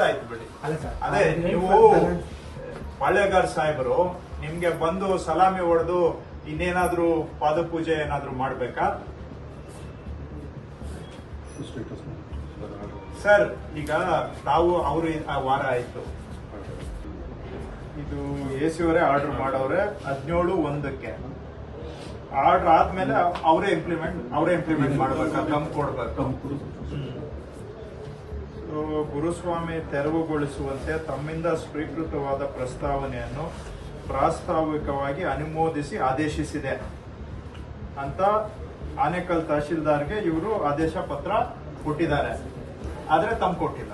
ಅರ್ಥ ಆಯ್ತು ಬಿಡಿ. ಅಲ್ಲ ಸರ್ ಅದೇ ನೀವು ಪಾಳ್ಯಗಾರ್ ಸಾಹೇಬರು ನಿಮ್ಗೆ ಬಂದು ಸಲಾಮಿ ಹೊಡೆದು ಇನ್ನೇನಾದ್ರೂ ಪಾದಪೂಜೆ ಏನಾದ್ರೂ ಮಾಡ್ಬೇಕಾ? ಸರ್ ಈಗ ತಾವು ಅವರು ಆ ವಾರ ಆಯ್ತು. ಇದು ಎ ಸಿ ಅವರೇ ಆರ್ಡರ್ ಮಾಡವ್ರೆ ಹದಿನೇಳು ಒಂದಕ್ಕೆ. ಆರ್ಡರ್ ಆದ್ಮೇಲೆ ಅವರೇ ಇಂಪ್ಲಿಮೆಂಟ್ ಅವರೇ ಇಂಪ್ಲಿಮೆಂಟ್ ಮಾಡ್ಬೇಕು? ದಮ್ ಕೊಡ್ಬೇಕು? ಗುರುಸ್ವಾಮಿ ತೆರವುಗೊಳಿಸುವಂತೆ ತಮ್ಮಿಂದ ಸ್ವೀಕೃತವಾದ ಪ್ರಸ್ತಾವನೆಯನ್ನು ಪ್ರಾಸ್ತಾವಿಕವಾಗಿ ಅನುಮೋದಿಸಿ ಆದೇಶಿಸಿದೆ ಅಂತ ಆನೇಕಲ್ ತಹಶೀಲ್ದಾರ್ಗೆ ಇವರು ಆದೇಶ ಪತ್ರ ಕೊಟ್ಟಿದ್ದಾರೆ. ಆದರೆ ತಮ್ಮ ಕೊಟ್ಟಿಲ್ಲ.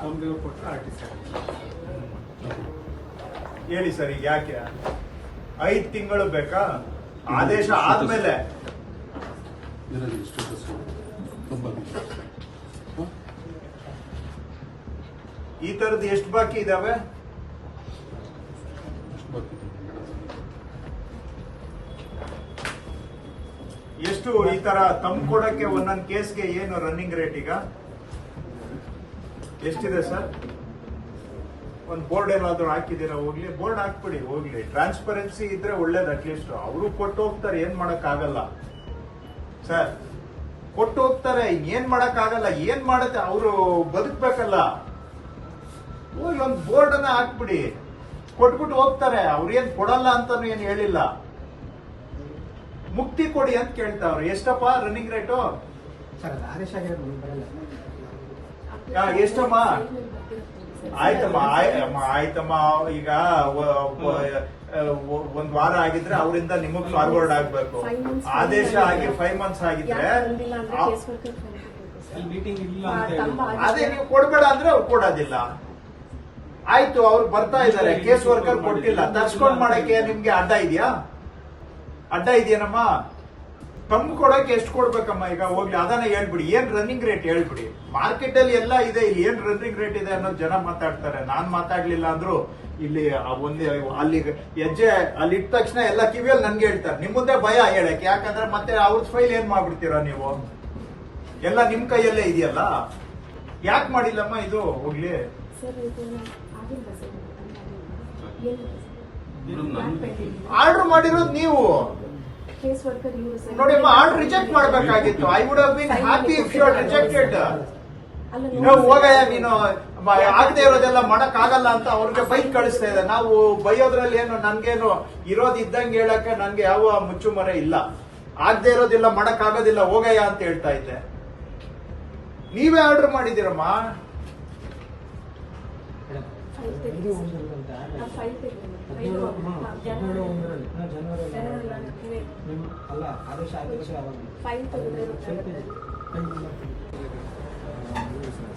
ಹೇಳಿ ಸರ್ ಈಗ ಯಾಕೆ? ಐದು ತಿಂಗಳು ಬೇಕಾ? ಆದೇಶ ಆದ್ಮೇಲೆ. ಈ ತರದ ಎಷ್ಟು ಬಾಕಿ ಇದಾವೆ? ಎಷ್ಟು ಈ ತರ ತಮ್ ಕೊಡಕ್ಕೆ ಒಂದೊಂದ್ ಕೇಸ್ಗೆ ಏನು ರನ್ನಿಂಗ್ ರೇಟ್ ಈಗ? ಎಷ್ಟಿದೆ ಸರ್? ಒಂದ್ ಬೋರ್ಡ್ ಏನಾದ್ರು ಹಾಕಿದ್ದೀರಾ? ಹೋಗ್ಲಿ ಬೋರ್ಡ್ ಹಾಕ್ಬಿಡಿ, ಹೋಗ್ಲಿ. ಟ್ರಾನ್ಸ್ಪರೆನ್ಸಿ ಇದ್ರೆ ಒಳ್ಳೇದು ಅಟ್ಲೀಸ್ಟ್ ಅವರು ಕೊಟ್ಟು ಹೋಗ್ತಾರೆ, ಏನ್ ಮಾಡಕ್ ಆಗಲ್ಲ ಸರ್, ಕೊಟ್ಟು ಹೋಗ್ತಾರೆ, ಏನ್ ಮಾಡಕ್ ಆಗಲ್ಲ ಏನ್ ಮಾಡುತ್ತೆ, ಅವರು ಬದುಕ್ಬೇಕಲ್ಲ. ಹೋಗಿ ಒಂದು ಬೋರ್ಡ್ ಅನ್ನ ಹಾಕ್ಬಿಡಿ. ಕೊಟ್ಬಿಟ್ಟು ಹೋಗ್ತಾರೆ. ಅವ್ರೇನ್ ಕೊಡಲ್ಲ ಅಂತ ಏನು ಹೇಳಿಲ್ಲ. ಮುಕ್ತಿ ಕೊಡಿ ಅಂತ ಕೇಳ್ತಾವ್ರೆ ಎಷ್ಟಪ್ಪ ರನ್ನಿಂಗ್ ರೇಟು ಎಷ್ಟಮ್ಮ? ಆಯ್ತಮ್ಮ ಆಯ್ತಮ್ಮ ಆಯ್ತಮ್ಮ. ಈಗ ಒಂದ್ ವಾರ ಆಗಿದ್ರೆ ಅವರಿಂದ ನಿಮಗ್ ಫಾರ್ವರ್ಡ್ ಆಗ್ಬೇಕು. ಆದೇಶ. ಆಗಿ ಫೈವ್ ಮಂತ್ಸ್ ಆಗಿದ್ರೆ ಅದೇ ನೀವು ಕೊಡ್ಬೇಡ ಅಂದ್ರೆ ಅವ್ರು ಕೊಡೋದಿಲ್ಲ. ಆಯ್ತು, ಅವ್ರು ಬರ್ತಾ ಇದಾರೆ ಕೇಸ್ ವರ್ಕರ್ ಕೊಟ್ಟಿಲ್ಲ. ತರ್ಸ್ಕೊಂಡ್ ಮಾಡಕ್ಕೆ ನಿಮ್ಗೆ ಅಡ್ಡ ಇದೆಯಾ? ಅಡ್ಡ ಇದೆಯೇನಮ್ಮ? ತಮ್ಮ ಕೊಡಕ್ಕೆ ಎಷ್ಟು ಕೊಡ್ಬೇಕಮ್ಮ ಈಗ? ಹೋಗ್ಲಿ ಅದನ್ನ ಹೇಳ್ಬಿಡಿ. ಏನ್ ರನ್ನಿಂಗ್ ರೇಟ್ ಹೇಳ್ಬಿಡಿ. ಮಾರ್ಕೆಟ್ ಅಲ್ಲಿ ಎಲ್ಲ ಇದೆ. ಇಲ್ಲಿ ಏನ್ ರನ್ನಿಂಗ್ ರೇಟ್ ಇದೆ ಅನ್ನೋದು ಜನ ಮಾತಾಡ್ತಾರೆ. ನಾನ್ ಮಾತಾಡ್ಲಿಲ್ಲ ಅಂದ್ರು ಇಲ್ಲಿ ಒಂದೇ, ಅಲ್ಲಿ ಹೆಜ್ಜೆ, ಅಲ್ಲಿ ಇಟ್ಟ ತಕ್ಷಣ ಎಲ್ಲ ಕಿವಿಯಲ್ಲಿ ನನ್ಗೆ ಹೇಳ್ತಾರೆ. ನಿಮ್ ಮುಂದೆ ಭಯ ಹೇಳಕ್ಕೆ. ಯಾಕಂದ್ರೆ ಮತ್ತೆ ಅವ್ರ ಫೈಲ್ ಏನ್ ಮಾಡ್ಬಿಡ್ತೀರಾ ನೀವು? ಎಲ್ಲ ನಿಮ್ ಕೈಯಲ್ಲೇ ಇದೆಯಲ್ಲ? ಯಾಕೆ ಮಾಡಿಲ್ಲಮ್ಮ ಇದು? ಹೋಗ್ಲಿ. ಆರ್ಡರ್ ಮಾಡಿರೋದು ನೀವು. ನೋಡಿ ಆರ್ಡರ್ ರಿಜೆಕ್ಟ್ ಮಾಡಬೇಕಾಗಿತ್ತು. I would been happy if you rejected ನಾವು ಹೋಗಯ್ಯ, ನೀನು ಆಗದೆ ಇರೋದೆಲ್ಲ ಮಾಡಕ್ ಆಗಲ್ಲ ಅಂತ ಅವ್ರಿಗೆ ಬೈಕ್ ಕಳಿಸ್ತಾ ಇದೆ. ನಾವು ಬೈಯೋದ್ರಲ್ಲಿ ಏನು, ನನ್ಗೇನು ಇರೋದ್ ಇದ್ದಂಗೆ ಹೇಳಕ್ಕೆ ನನ್ಗೆ ಯಾವ ಮುಚ್ಚುಮರೆ ಇಲ್ಲ. ಆಗದೆ ಇರೋದಿಲ್ಲ ಮಾಡಕ್ ಆಗೋದಿಲ್ಲ ಹೋಗಯ್ಯ ಅಂತ ಹೇಳ್ತಾ ಇದ್ದೆ. ನೀವೇ ಆರ್ಡರ್ ಮಾಡಿದಿರಮ್ಮ ಫೈಲ್ ಫೈಲ್ ಜನವರಿ ಅಲ್ಲ ಆದೇಶ ಆದೇಶ ಫೈಲ್ ತೆಗೆದ್ರೆ ಇಲ್ಲ.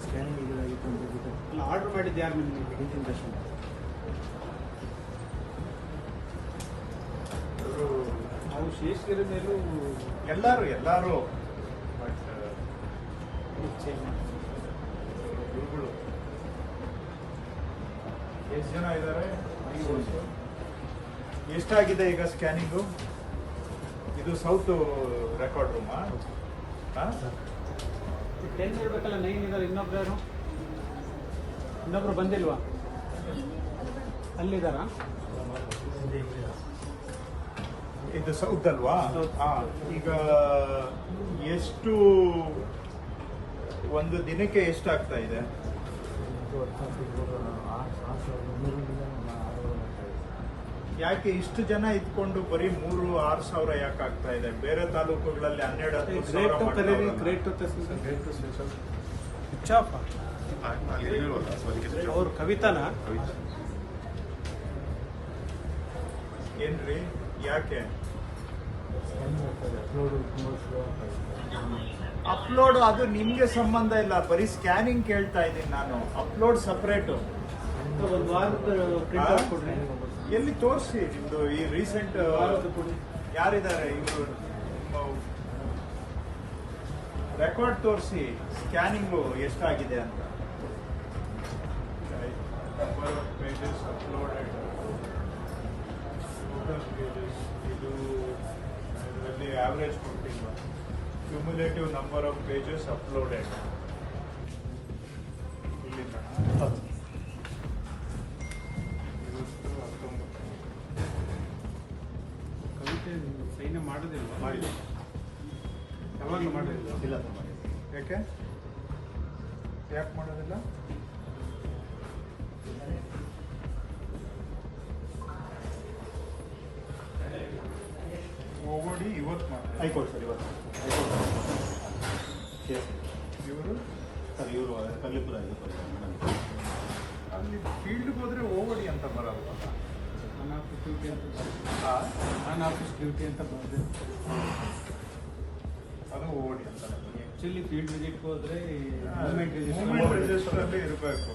ಸ್ಕ್ಯಾನಿಂಗ್. ಆರ್ಡರ್ ಮಾಡಿದ್ದು ಯಾರು ನಿಮಗೆ? ಹಿಂದಿನ ನಾವು ಶೇಷಗಿರಿ ಮೇಲೂ ಎಲ್ಲರೂ ಎಲ್ಲರೂ ಬಟ್ ಗುರುಗಳು. ಎಷ್ಟು ಜನ ಇದ್ದಾರೆ ಎಷ್ಟಾಗಿದೆ ಈಗ ಸ್ಕ್ಯಾನಿಂಗು ಇದು ಸೌತ್ ರೆಕಾರ್ಡ್ ರೂಮಾ ಟೆನ್ ಇರ್ಬೇಕಲ್ಲ ನೈನ್ ಇದ್ದಾರೆ ಇನ್ನೊಬ್ರು ಯಾರು? ಇನ್ನೊಬ್ರು ಬಂದಿಲ್ವಾ? ಅಲ್ಲಿದಾರಾ ಇದು ಸೌತ್ ಅಲ್ವಾ? ಹೌದು. ಈಗ ಎಷ್ಟು ಒಂದು ದಿನಕ್ಕೆ ಎಷ್ಟಾಗ್ತಾ ಇದೆ? ಯಾಕೆ ಇಷ್ಟು ಜನ ಇದ್ಕೊಂಡು ಬರೀ ಮೂರು ಆರು ಸಾವಿರ ಯಾಕೆ ಆಗ್ತಾ ಇದೆ? ಬೇರೆ ತಾಲೂಕುಗಳಲ್ಲಿ ಹನ್ನೆರಡು ಹತ್ತು ಅವ್ರು ಕವಿತಾನ? ಏನ್ರಿ? ಯಾಕೆ? ಅಪ್ಲೋಡ್ ಅದು ನಿಮಗೆ ಸಂಬಂಧ ಇಲ್ಲ. ಬರೀ ಸ್ಕ್ಯಾನಿಂಗ್ ಕೇಳ್ತಾ ಇದ್ದೀನಿ ನಾನು. ಅಪ್ಲೋಡ್ ಸಪ್ರೇಟು ಒಂದು ವಾರದ ಪ್ರಿಂಟ್ ಔಟ್ ಕೊಡ್ರಿ ಎಲ್ಲಿ ತೋರಿಸಿ ನಿಮ್ದು ಈ ರೀಸೆಂಟ್ ಯಾರಿದ್ದಾರೆ? ಇವರು ರೆಕಾರ್ಡ್ ತೋರಿಸಿ ಸ್ಕ್ಯಾನಿಂಗು ಎಷ್ಟಾಗಿದೆ ಅಂತ. ಅಪ್ಲೋಡೆಡ್ ಇದು ಇದರಲ್ಲಿ ಆವ್ರೇಜ್ ಕೊಟ್ಟಿಲ್ಲ. Cumulative number of pages uploaded ಇಲ್ಲಿಂದ. ಕವಿತೆ ಸೈನ್ ಮಾಡೋದಿಲ್ಲ ಯಾವಾಗಲೂ ಮಾಡಿಲ್ಲ? ಇಲ್ಲ ಯಾಕೆ? ಯಾಕೆ ಮಾಡೋದಿಲ್ಲ? ಓಡಿ ಇವತ್ತು ಮಾಡಿ ಹೈಕೋರ್ಟ್ ಸರ್ ಇವತ್ತು. ಹೈಕೋರ್ಟ್ ಕೇಸ್ ಇವರು? ಸರ್ ಇವರು ಕಲ್ಲಿಪುರ ಇದು ಅಲ್ಲಿ ಫೀಲ್ಡ್ಗೆ ಹೋದರೆ ಓವಡಿ ಅಂತ ಬರಲ್ಲ ನಾನು ಆಫೀಸ್ ಡ್ಯೂಟಿ ಅಂತ ಆ, ನಾನು ಆಫೀಸ್ ಡ್ಯೂಟಿ ಅಂತ ಬಂದಿದೆ ಅದು ಓವಡಿ ಅಂತ. ಆ್ಯಕ್ಚುಲಿ ಫೀಲ್ಡ್ ವಿಸಿಟ್ಗೆ ಹೋದರೆ ಮೂವ್ಮೆಂಟ್ ಮೂವ್ಮೆಂಟ್ ರಿಜಿಸ್ಟರ್ ರಿಜಿಸ್ಟರ್ ಅಲ್ಲಿ ಇರಬೇಕು.